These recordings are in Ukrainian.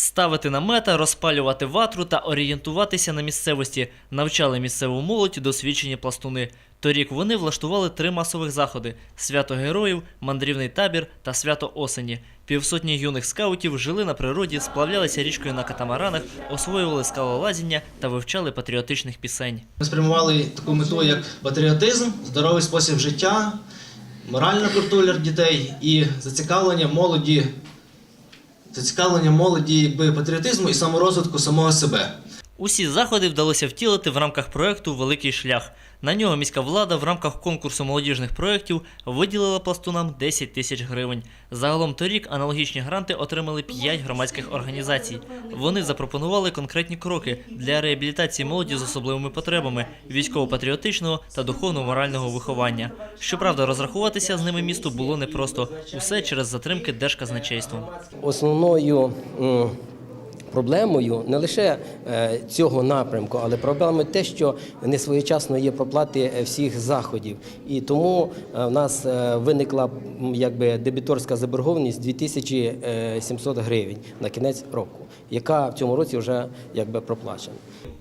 Ставити намета, розпалювати ватру та орієнтуватися на місцевості навчали місцеву молодь досвідчені пластуни. Торік вони влаштували три масових заходи: свято героїв, мандрівний табір та свято осені. Півсотні юних скаутів жили на природі, сплавлялися річкою на катамаранах, освоювали скалолазіння та вивчали патріотичних пісень. Ми спрямували таку мету, як патріотизм, здоровий спосіб життя, моральна культура дітей і зацікавлення молоді, зацікавлення молоді якби, патріотизму і саморозвитку самого себе. Усі заходи вдалося втілити в рамках проекту Великий шлях. На нього міська влада в рамках конкурсу молодіжних проєктів виділила пластунам 10 тисяч гривень. Загалом торік аналогічні гранти отримали 5 громадських організацій. Вони запропонували конкретні кроки для реабілітації молоді з особливими потребами, військово-патріотичного та духовно-морального виховання. Щоправда, розрахуватися з ними місту було непросто. Усе через затримки держказначейством. Основною проблемою не лише е, цього напрямку, але проблемою те, що не своєчасно є проплати е, всіх заходів. І тому е, в нас виникла якби дебіторська заборгованість 2700 гривень на кінець року, яка в цьому році вже якби проплачена.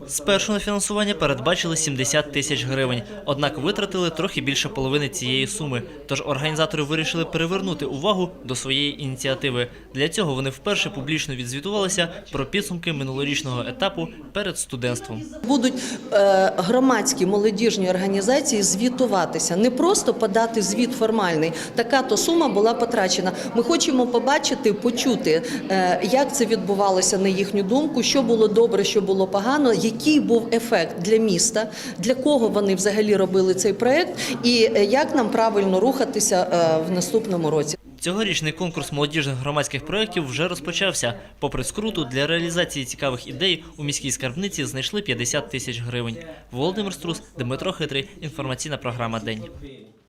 Спершу на фінансування передбачили 70 тисяч гривень, однак витратили трохи більше половини цієї суми. Тож організатори вирішили перевернути увагу до своєї ініціативи. Для цього вони вперше публічно відзвітувалися про підсумки минулорічного етапу перед студентством. Будуть е, громадські молодіжні організації звітуватися, не просто подати звіт формальний. Така то сума була потрачена. Ми хочемо побачити, почути, е, як це відбувалося на їхню думку, що було добре, що було погано, який був ефект для міста, для кого вони взагалі робили цей проект, і е, як нам правильно рухатися в наступному році. Цьогорічний конкурс молодіжних громадських проєктів вже розпочався. Попри скруту, для реалізації цікавих ідей у міській скарбниці знайшли 50 тисяч гривень. Володимир Струс, Дмитро Хитрий. Інформаційна програма День.